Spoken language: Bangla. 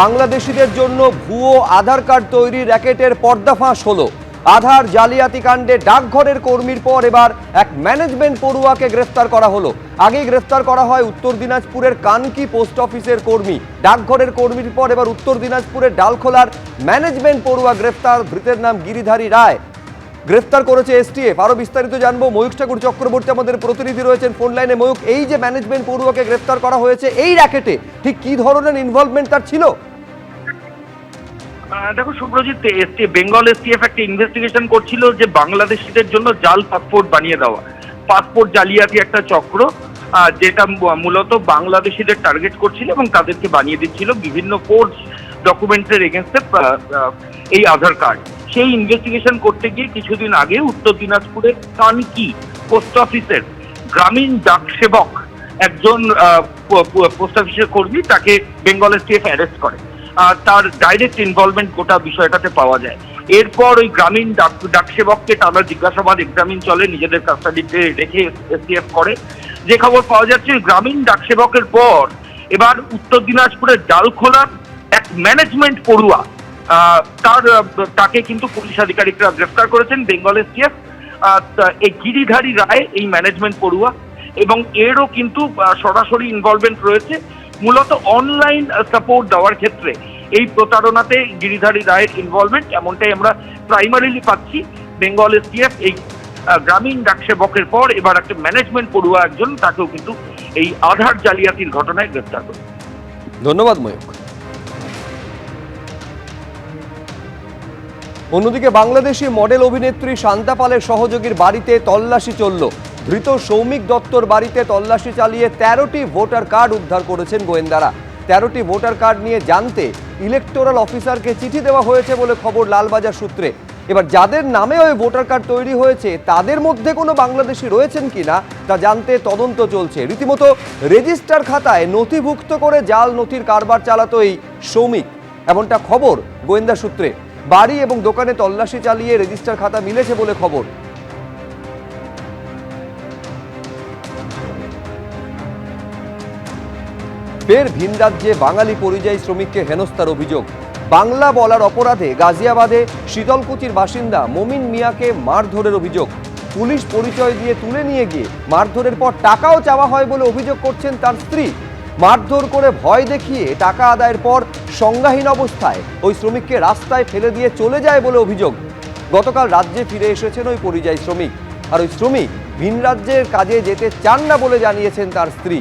বাংলাদেশিদের জন্য ভুয়ো আধার কার্ড তৈরি র্যাকেটের পর্দাফাঁস হলো। আধার জালিয়াতি কাণ্ডে ডাকঘরের কর্মীর পর এবার এক ম্যানেজমেন্ট পড়ুয়াকে গ্রেফতার করা হলো। আগেই গ্রেফতার করা হয় উত্তর দিনাজপুরের কানকি পোস্ট অফিসের কর্মী। ডাকঘরের কর্মীর পর এবার উত্তর দিনাজপুরের ডালখোলার ম্যানেজমেন্ট পড়ুয়া গ্রেফতার, ধৃতের নাম গিরিধারী রায়। গ্রেফতার করেছে এসটিএফ। আরও বিস্তারিত জানব। ময়ূক ঠাকুর চক্রবর্তী আমাদের প্রতিনিধি রয়েছেন ফোন লাইনে। ময়ূক এই যে ম্যানেজমেন্ট পড়ুয়াকে গ্রেফতার করা হয়েছে, এই র্যাকেটে ঠিক কি ধরনের ইনভলভমেন্ট তার ছিল? দেখো সুব্রজিৎ, এসটি বেঙ্গল এসটিএফ একটা ইনভেস্টিগেশন করছিল যে বাংলাদেশিদের জন্য জাল পাসপোর্ট বানিয়ে দেওয়া। পাসপোর্ট জালিয়াতি একটা চক্র যেটা মূলত বাংলাদেশিদের টার্গেট করছিল এবং তাদেরকে বানিয়ে দিচ্ছিল বিভিন্ন কোর্স ডকুমেন্টের এগেনস্টে এই আধার কার্ড সেই ইনভেস্টিগেশন করতে গিয়ে কিছুদিন আগে উত্তর দিনাজপুরের কানকি পোস্ট অফিসের গ্রামীণ ডাক সেবক একজন পোস্ট অফিসের কর্মী তাকে বেঙ্গল এসটিএফ অ্যারেস্ট করে। তার ডাইরেক্ট ইনভলভমেন্ট গোটা বিষয়টাতে পাওয়া যায়। এরপর ওই গ্রামীণ ডাক ডাক সেবককে টানা জিজ্ঞাসাবাদ এক্সামিন চলে, নিজেদের কাস্টাডিতে রেখে এসটিএফ করে। যে খবর পাওয়া যাচ্ছে গ্রামীণ ডাক সেবকের পর এবার উত্তর দিনাজপুরের ডালখোলার এক ম্যানেজমেন্ট পড়ুয়া তার, তাকে কিন্তু পুলিশ আধিকারিকরা গ্রেফতার করেছেন, বেঙ্গল এসটিএফ। এই গিরিধারী রায় এই ম্যানেজমেন্ট পড়ুয়া। এবং এরও কিন্তু সরাসরি ইনভলভমেন্ট রয়েছে। মূলত অনলাইন সাপোর্ট দেওয়ার ক্ষেত্রে এই প্রতারণাতে গিরিধারী রায়ের ইনভলভমেন্ট এমনটাই আমরা প্রাইমারিলি পাচ্ছি। বেঙ্গল এসটিএফ এই গ্রামীণ ডাকসেবকের পর এবার একটা ম্যানেজমেন্ট পড়ুয়া একজন, তাকেও কিন্তু এই আধার জালিয়াতির ঘটনায় গ্রেফতার করে ধন্যবাদ ময়ূক অন্যদিকে বাংলাদেশি মডেল অভিনেত্রী শান্তা পালের সহযোগীর বাড়িতে তল্লাশি চলল। ধৃত সৌমিক দত্তর বাড়িতে তল্লাশি চালিয়ে তেরোটি ভোটার কার্ড উদ্ধার করেছেন গোয়েন্দারা। তেরোটি ভোটার কার্ড নিয়ে জানতে ইলেকটোরাল অফিসারকে চিঠি দেওয়া হয়েছে বলে খবর লালবাজার সূত্রে। এবার যাদের নামে ওই ভোটার কার্ড তৈরি হয়েছে, তাদের মধ্যে কোনো বাংলাদেশি রয়েছেন কিনা, তা জানতে তদন্ত চলছে। রীতিমতো রেজিস্টার খাতায় নথিভুক্ত করে জাল নথির কারবার চালাতো এই সৌমিক এমনটা খবর গোয়েন্দা সূত্রে। বাড়ি এবং দোকানে তল্লাশি চালিয়ে রেজিস্টার খাতা মিলেছে বলে খবর। ফের ভিন রাজ্যে বাঙালি পরিযায়ী শ্রমিককে হেনস্থার অভিযোগ। বাংলা বলার অপরাধে গাজিয়াবাদে শীতলকুচির বাসিন্দা মমিন মিয়াকে মারধরের অভিযোগ। পুলিশ পরিচয় দিয়ে তুলে নিয়ে গিয়ে মারধরের পর টাকাও চাওয়া হয় বলে অভিযোগ করছেন তার স্ত্রী। মারধর করে ভয় দেখিয়ে টাকা আদায়ের পর সংজ্ঞাহীন অবস্থায় ওই শ্রমিককে রাস্তায় ফেলে দিয়ে চলে যায় বলে অভিযোগ। গতকাল রাজ্যে ফিরে এসেছেন ওই পরিযায়ী শ্রমিক। আর ওই শ্রমিক ভিন রাজ্যের কাজে যেতে চান না বলে জানিয়েছেন তার স্ত্রী।